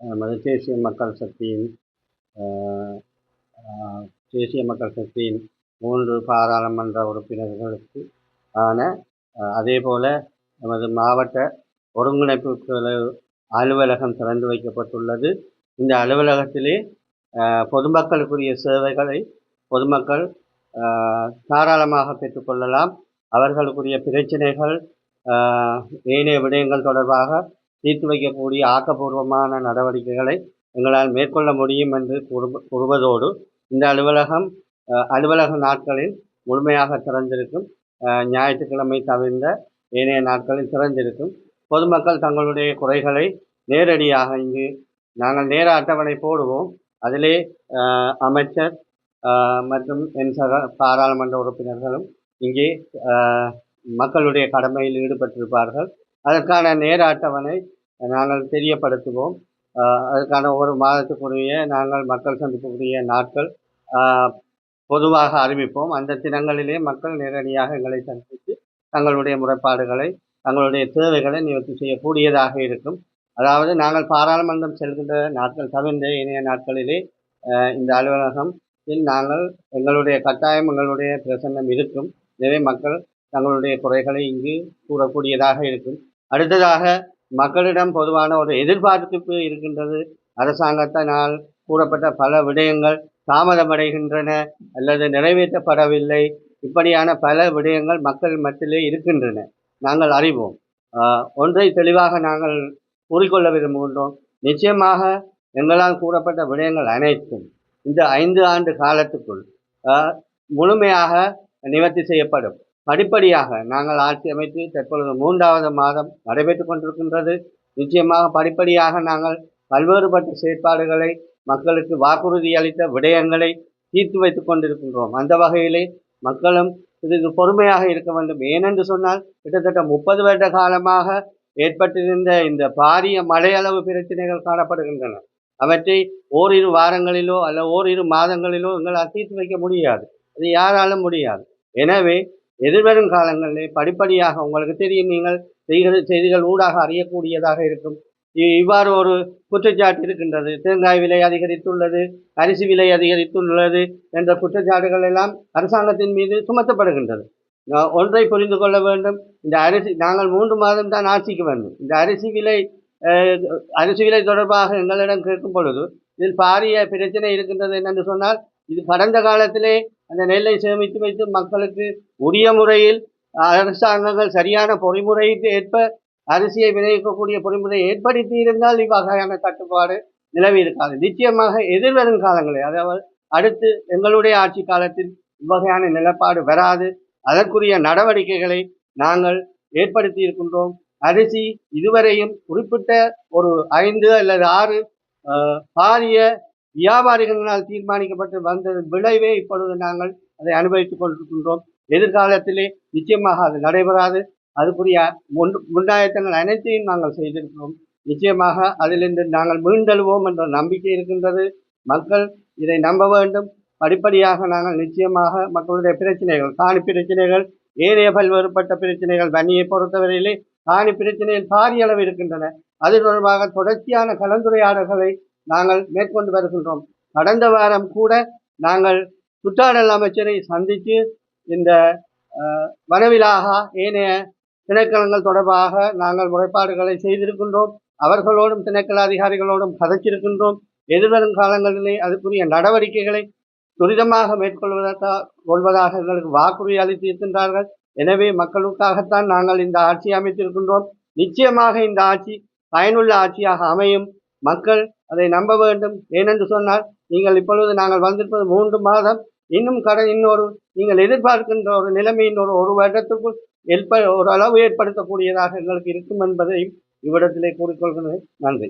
நமது தேசிய மக்கள் சக்தியின் தேசிய மக்கள் சக்தியின் மூன்று பாராளுமன்ற உறுப்பினர்களுக்கு ஆன அதேபோல நமது மாவட்ட ஒருங்கிணைப்பு குழு அலுவலகம் திறந்து வைக்கப்பட்டுள்ளது. இந்த அலுவலகத்திலே பொதுமக்களுக்குரிய சேவைகளை பொதுமக்கள் தாராளமாக பெற்றுக்கொள்ளலாம். அவர்களுக்குரிய பிரச்சனைகள் ஏனைய விடயங்கள் தொடர்பாக தீர்த்து வைக்கக்கூடிய ஆக்கப்பூர்வமான நடவடிக்கைகளை எங்களால் மேற்கொள்ள முடியும் என்று கூறுவதோடு இந்த அலுவலகம் அலுவலக நாட்களில் முழுமையாக திறந்திருக்கும். ஞாயிற்றுக்கிழமை தவிர்ந்த ஏனைய நாட்களில் திறந்திருக்கும். பொதுமக்கள் தங்களுடைய குறைகளை நேரடியாக இங்கு நாங்கள் நேர அட்டவணை போடுவோம். அதிலே அமைச்சர் மற்றும் என் சக பாராளுமன்ற உறுப்பினர்களும் இங்கே மக்களுடைய கடமையில் ஈடுபட்டிருப்பார்கள். அதற்கான நேர அட்டவணை நாங்கள் தெரியப்படுத்துவோம். அதற்கான ஒரு மாதத்துக்குரிய நாங்கள் மக்கள் சந்திக்கக்கூடிய நாட்கள் பொதுவாக அறிவிப்போம். அந்த தினங்களிலே மக்கள் நேரடியாக எங்களை சந்தித்து தங்களுடைய முறைப்பாடுகளை தங்களுடைய தேவைகளை நிவர்த்தி செய்யக்கூடியதாக இருக்கும். அதாவது நாங்கள் பாராளுமன்றம் செல்கின்ற நாட்கள் தவிர்ந்த இணைய நாட்களிலே இந்த அலுவலகம் நாங்கள் எங்களுடைய கட்டாயம் எங்களுடைய பிரசன்னம் இருக்கும். எனவே மக்கள் தங்களுடைய குறைகளை இங்கு கூறக்கூடியதாக இருக்கும். அடுத்ததாக மக்களிடம் பொதுவான ஒரு எதிர்பார்ப்பு இருக்கின்றது. அரசாங்கத்தினால் கூறப்பட்ட பல விடயங்கள் தாமதமடைகின்றன அல்லது நிறைவேற்றப்படவில்லை. இப்படியான பல விடயங்கள் மக்கள் மத்தியிலே இருக்கின்றன. நாங்கள் அறிவோம். ஒன்றை தெளிவாக நாங்கள் கூறிக்கொள்ள விரும்புகின்றோம். நிச்சயமாக எங்களால் கூறப்பட்ட விடயங்கள் அனைத்தும் இந்த ஐந்து ஆண்டு காலத்துக்குள் முழுமையாக நிவர்த்தி செய்யப்படும். படிப்படியாக நாங்கள் ஆட்சி அமைத்து தற்பொழுது மூன்றாவது மாதம் நடைபெற்றுக் கொண்டிருக்கின்றது. நிச்சயமாக படிப்படியாக நாங்கள் பல்வேறுபட்ட செயற்பாடுகளை மக்களுக்கு வாக்குறுதி அளித்த விடயங்களை தீர்த்து வைத்துக் கொண்டிருக்கின்றோம். அந்த வகையிலே மக்களும் இது பொறுமையாக இருக்க வேண்டும். ஏனென்று சொன்னால் கிட்டத்தட்ட முப்பது வருட காலமாக ஏற்பட்டிருந்த இந்த பாரிய மழையளவு பிரச்சனைகள் காணப்படுகின்றன. அவற்றை ஓரிரு வாரங்களிலோ அல்ல ஓரிரு மாதங்களிலோ எங்களால் தீர்த்து வைக்க முடியாது. அது யாராலும் முடியாது. எனவே எதிர்வரும் காலங்களிலே படிப்படியாக உங்களுக்கு தெரியும் நீங்கள் செய்கிற செய்திகள் ஊடாக அறியக்கூடியதாக இருக்கும். இவ்வாறு ஒரு குற்றச்சாட்டு இருக்கின்றது. தேங்காய் விலை அதிகரித்துள்ளது அரிசி விலை அதிகரித்துள்ளது என்ற குற்றச்சாட்டுகள் எல்லாம் அரசாங்கத்தின் மீது சுமத்தப்படுகின்றது. ஒன்றை புரிந்து கொள்ள வேண்டும். இந்த அரிசி நாங்கள் மூன்று மாதம் தான் ஆட்சிக்கு வேண்டும் இந்த அரிசி விலை அரிசி விலை தொடர்பாக எங்களிடம் கேட்கும் பொழுது இதில் பாரிய பிரச்சனை இருக்கின்றது என்னென்று சொன்னால் இது கடந்த காலத்திலே அந்த நெல்லை சேமித்து வைத்து மக்களுக்கு உரிய முறையில் அரசாங்கங்கள் சரியான பொறிமுறைக்கு ஏற்ப அரிசியை விளைவிக்கக்கூடிய பொறிமுறையை ஏற்படுத்தி இருந்தால் இவ்வகையான கட்டுப்பாடு நிலவி இருக்காது. நிச்சயமாக எதிர்வரும் காலங்களில் அதாவது அடுத்து எங்களுடைய ஆட்சி காலத்தில் இவ்வகையான நிலப்பாடு வராது. அதற்குரிய நடவடிக்கைகளை நாங்கள் ஏற்படுத்தி இருக்கின்றோம். அரிசி இதுவரையும் குறிப்பிட்ட ஒரு ஐந்து அல்லது ஆறு பாரிய வியாபாரிகளினால் தீர்மானிக்கப்பட்டு வந்த விளைவே இப்பொழுது நாங்கள் அதை அனுபவித்துக் கொண்டிருக்கின்றோம். எதிர்காலத்திலே நிச்சயமாக அது நடைபெறாது. அதுக்குரிய முன் முன்னாயத்தங்கள் அனைத்தையும் நாங்கள் செய்திருக்கிறோம். நிச்சயமாக அதிலிருந்து நாங்கள் மீண்டெழுவோம் என்ற நம்பிக்கை இருக்கின்றது. மக்கள் இதை நம்ப வேண்டும். படிப்படியாக நாங்கள் நிச்சயமாக மக்களுடைய பிரச்சனைகள் காணி பிரச்சனைகள் ஏரிய பல்வேறுபட்ட பிரச்சனைகள் வன்னியை பொறுத்தவரையிலே காணி பிரச்சனையில் பாரிய அளவு இருக்கின்றன. அது தொடர்பாக தொடர்ச்சியான கலந்துரையாடல்களை நாங்கள் மேற்கொண்டு வருகின்றோம். கடந்த வாரம் கூட நாங்கள் சுற்றாடல் அமைச்சரை சந்தித்து இந்த வனவிலாக ஏனைய திணைக்களங்கள் தொடர்பாக நாங்கள் முறைப்பாடுகளை செய்திருக்கின்றோம். அவர்களோடும் திணைக்கள அதிகாரிகளோடும் கதைச்சிருக்கின்றோம். எதிர்வரும் காலங்களிலே அதுக்குரிய நடவடிக்கைகளை துரிதமாக மேற்கொள்வதாக கொள்வதாக எங்களுக்கு வாக்குறுதி அளித்திருக்கின்றார்கள். எனவே மக்களுக்காகத்தான் நாங்கள் இந்த ஆட்சி அமைத்திருக்கின்றோம். நிச்சயமாக இந்த ஆட்சி பயனுள்ள ஆட்சியாக அமையும். மக்கள் அதை நம்ப வேண்டும். ஏனென்று சொன்னால் நீங்கள் இப்பொழுது நாங்கள் வந்திருப்பது மூன்று மாதம். இன்னும் கடன் இன்னொரு நீங்கள் எதிர்பார்க்கின்ற ஒரு நிலைமை இன்னொரு ஒரு வருடத்துக்குள் ஏற்ப ஓரளவு ஏற்படுத்தக்கூடியதாக எங்களுக்கு இருக்கும் என்பதை இவ்விடத்திலே கூறிக்கொள்கிறேன். நன்றி.